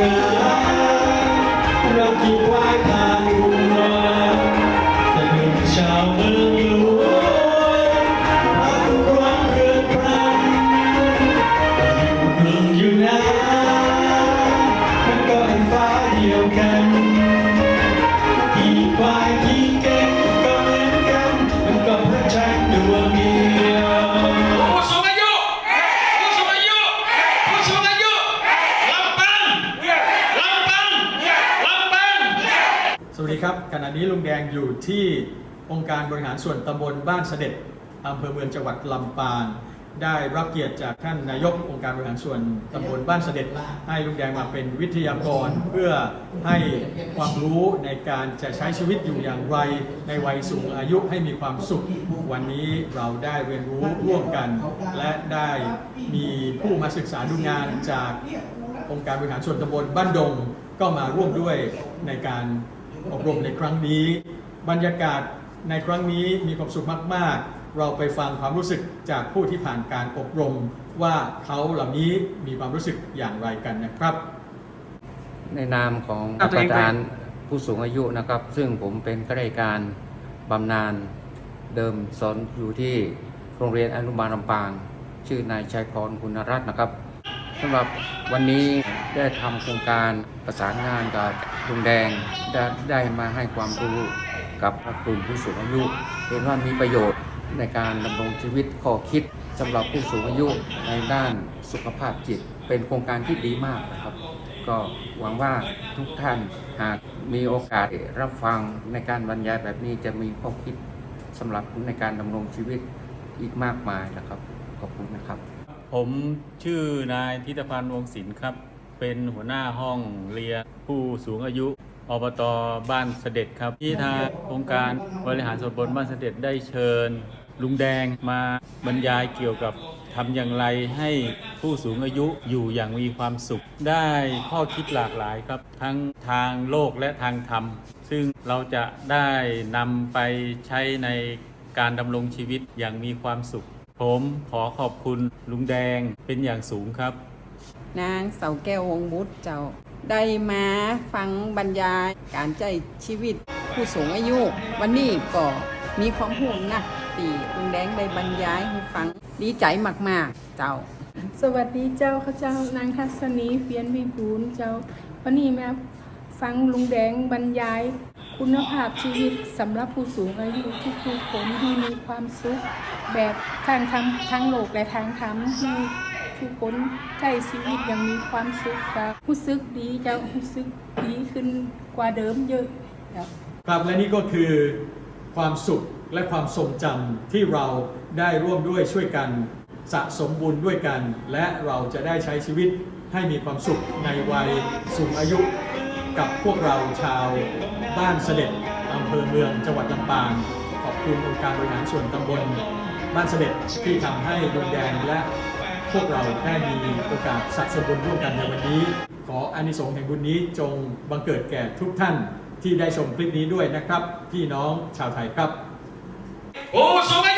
ง ดีครับขณะนี้ลุงแดงอยู่ที่องค์การบริหารส่วนตำบลบ้านเสด็จอำเภอเมืองจังหวัดลำปางได้รับเกียรติจากท่านนายกองค์การบริหารส่วนตำบลบ้านเสด็จให้ลุงแดงมาเป็นวิทยากร เพื่อให้ความรู้ในการจะใช้ชีวิตอยู่อย่างไร ในวัยสูงอายุให้มีความสุข วันนี้เราได้เรียนรู้ร่วมกัน และได้มีผู้มาศึกษาดูงานจากองค์การบริหารส่วนตำบลบ้านดง ก็มาร่วมด้วยในการ อบรมในครั้งนี้ บรรยากาศในครั้งนี้มีความสุขมาก ๆ เราไปฟังความรู้สึกจากผู้ที่ผ่านการอบรม ว่าเขาเหล่านี้มีความรู้สึกอย่างไรกันนะครับ ในนามของอะตัวประธานผู้สูงอายุนะครับ ซึ่งผมเป็นข้าราชการบำนาญเดิมสอนอยู่ที่โรงเรียนอนุบาลลำปาง ชื่อนายชัยพรคุณรัตน์นะครับสำหรับวันนี้ได้ทำโครงการประสานงานกับ ลุงแดงได้ได้มาให้ความรู้กับกลุ่มผู้สูงอายุ เห็นว่ามีประโยชน์ในการดำรงชีวิตข้อคิดสำหรับผู้สูงอายุในด้านสุขภาพจิต เป็นโครงการที่ดีมากนะครับ ก็หวังว่าทุกท่านหากมีโอกาสรับฟังในการบรรยายแบบนี้จะมีข้อคิดสำหรับในการดำรงชีวิตอีกมากมายนะครับ ขอบคุณนะครับ ผมชื่อนายทิตพันธ์วงศิลป์ครับ เป็นหัวหน้าห้องเรียนผู้สูงอายุอบตบ้านเสด็จครับ ที่ทางองค์การบริหารส่วนบลบ้านเสด็จได้เชิญ ลุงแดงมาบรรยายเกี่ยวกับทำอย่างไรให้ผู้สูงอายุอยู่อย่างมีความสุข ได้ข้อคิดหลากหลายครับ ทั้งทางโลกและทางธรรม ซึ่งเราจะได้นำไปใช้ในการดำรงชีวิตอย่างมีความสุข ผมขอขอบคุณลุงแดงเป็นอย่างสูงครับ นางเสาแก้ววงบุตรเจ้า ได้มาฟังบรรยายการใจชีวิตผู้สูงอายุ วันนี้ก็มีความห่วงนะตีลุงแดงได้บรรยายให้ฟังดีใจมากๆ เจ้า สวัสดีเจ้าข้าเจ้านางทัศนีเพียนวิบูลเจ้าวันนี้มาฟังลุงแดงบรรยาย คุณภาพชีวิตสำหรับผู้สูงอายุทุกๆคนให้มีความสุขแบบทางธรรมทั้งโลกและทางธรรมให้ ทุกคนใช้ชีวิตอย่างมีความสุขครับรู้สึกดีจ้ารู้สึกดีขึ้นกว่าเดิมเยอะเจ้าครับและนี่ก็คือความสุขและความทรงจำที่เราได้ร่วมด้วยช่วยกันสะสมบุญด้วยกัน และเราจะได้ใช้ชีวิตให้มีความสุขในวัยสูงอายุ กับพวกเราชาวบ้านเสด็จอำเภอเมืองจังหวัดลำปาง ขอบคุณองค์การบริหารส่วนตำบล บ้านเสด็จที่ทำให้ลุงแดงและ พวกเราได้มีโอกาสสะสมบุญร่วมกันในวันนี้ ขออานิสงส์แห่งบุญนี้จงบังเกิดแก่ทุกท่านที่ได้ชมคลิปนี้ด้วยนะครับ พี่น้องชาวไทยครับ โอ้สงอาย